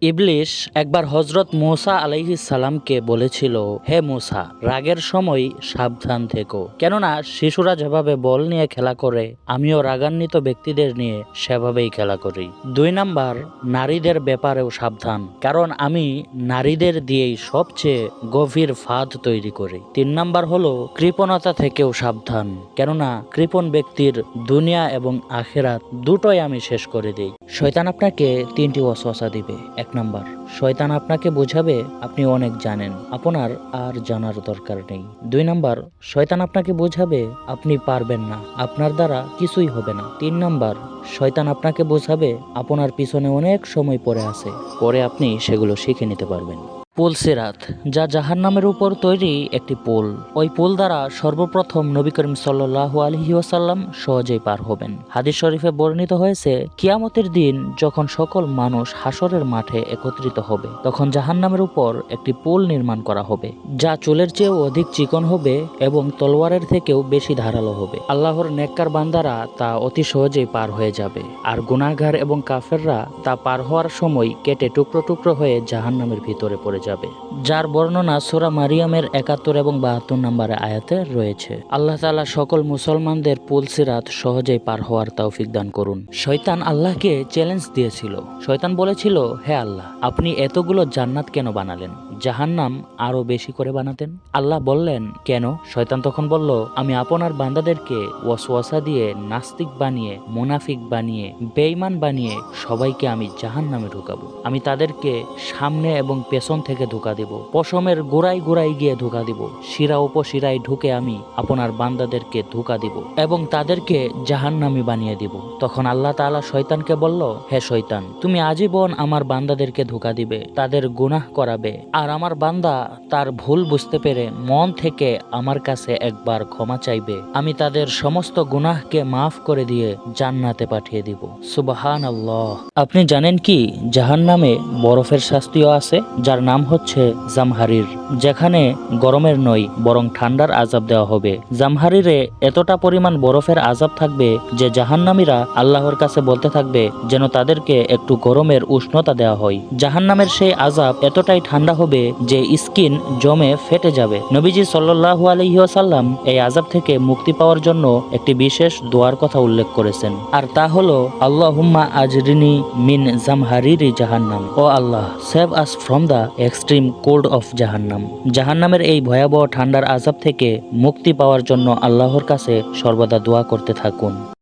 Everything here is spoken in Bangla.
ইবলিশ একবার হজরত মোসা সালামকে বলেছিল, হে মোসা, রাগের সময় সাবধান থেকো। কেননা শিশুরা যেভাবে বল নিয়ে খেলা করে, আমিও রাগান্বিত ব্যক্তিদের নিয়ে সেভাবেই খেলা করি। দুই নাম্বার, নারীদের ব্যাপারেও সাবধান, কারণ আমি নারীদের দিয়েই সবচেয়ে গভীর ফাঁদ তৈরি করি। তিন নাম্বার হলো, কৃপণতা থেকেও সাবধান, কেননা কৃপণ ব্যক্তির দুনিয়া এবং আখেরাত দুটোই আমি শেষ করে দিই। শয়তান আপনাকে তিনটি ওয়াসওয়াসা দিবে। এক নাম্বার। শয়তান আপনাকে বোঝাবে, আপনি অনেক জানেন। আপনার আর জানার দরকার নেই। দুই নাম্বার, শয়তান আপনাকে বোঝাবে, আপনি পারবেন না। আপনার দ্বারা কিছুই হবে না। তিন নাম্বার, শয়তান আপনাকে বোঝাবে, আপনার পিছনে অনেক সময় পড়ে আছে। পরে আপনি সেগুলো শিখে নিতে পারবেন। পুল সিরাত, যা জাহান নামের উপর তৈরি একটি পুল। ওই পুল দ্বারা সর্বপ্রথম নবী করিম সাল্লাহু আলহি ওয়াসাল্লাম সহজেই পার হবেন। হাদিস শরীফে বর্ণিত হয়েছে, কিয়ামতের দিন যখন সকল মানুষ হাসরের মাঠে একত্রিত হবে, তখন জাহান নামের উপর একটি পুল নির্মাণ করা হবে, যা চুলের চেয়েও অধিক চিকন হবে এবং তলোয়ারের থেকেও বেশি ধারালো হবে। আল্লাহর নেককার বান্দারা তা অতি সহজেই পার হয়ে যাবে, আর গুনাহগার এবং কাফেররা তা পার হওয়ার সময় কেটে টুকরো টুকরো হয়ে জাহান নামের ভিতরে পড়ে যাবে। যার বর্ণনা সোরা মারিয়ামের একাত্তর এবং বাহাত্তর নম্বরে আয়াতে রয়েছে। আল্লাহ তালা সকল মুসলমানদের পুলসিরাত সহজেই পার হওয়ার তৌফিক দান করুন। শয়তান আল্লাহকে চ্যালেঞ্জ দিয়েছিল। শয়তান বলেছিল, হে আল্লাহ, আপনি এতগুলো জান্নাত কেন বানালেন? জাহান্নাম আরও বেশি করে বানাতেন? আল্লাহ বললেন, কেন? শয়তান তখন বলল, আমি আপনার বান্দাদেরকে ওয়াসওয়াসা দিয়ে নাস্তিক বানিয়ে, মুনাফিক বানিয়ে, বেঈমান বানিয়ে সবাইকে আমি জাহান্নামে ঢুকাবো। আমি তাদেরকে সামনে এবং পেছন থেকে ধোকা দেব। পশমের গোড়ায় গোড়ায় গিয়ে ধোকা দিব। শিরা উপশিরায় ঢুকে আমি আপনার বান্দাদেরকে ধোকা দিব এবং তাদেরকে জাহান্নামি বানিয়ে দিব। তখন আল্লাহ তাআলা শয়তানকে বলল, হে শয়তান, তুমি আজীবন আমার বান্দাদেরকে ধোকা দিবে, তাদের গুনাহ করাবে। আর আমার বান্দা তার ভুল বুঝতে পেরে মন থেকে আমার কাছে একবার ক্ষমা চাইবে। আমি তাদের সমস্ত গুনাহকে মাফ করে দিয়ে জান্নাতে পাঠিয়ে দিব। সুবাহান আল্লাহ আপনি জানেন কি জাহান নামে বরফের শাস্তিও আছে, যার নাম হচ্ছে জামহারির, যেখানে গরমের নয়, বরং ঠান্ডার আজাব দেওয়া হবে। জামহারিরে এতটা পরিমাণ বরফের আজাব থাকবে যে জাহান্নামীরা আল্লাহর কাছে বলতে থাকবে যেন তাদেরকে একটু গরমের উষ্ণতা দেওয়া হয়। জাহান্নামের সেই আজাব এতটাই ঠান্ডা হবে যে স্কিন জমে ফেটে যাবে। নবীজি সাল্লাহু আলহিহাসাল্লাম এই আজাব থেকে মুক্তি পাওয়ার জন্য একটি বিশেষ দোয়ার কথা উল্লেখ করেছেন। আর তা হলো, আল্লাহুম্মা আজরিনি মিন জামহারিরি জাহান্নাম। O Allah save us from the extreme cold of জাহান্নাম। জাহান্নামের এই ভয়াবহ ঠান্ডার আজাব থেকে মুক্তি পাওয়ার জন্য আল্লাহর কাছে সর্বদা দোয়া করতে থাকুন।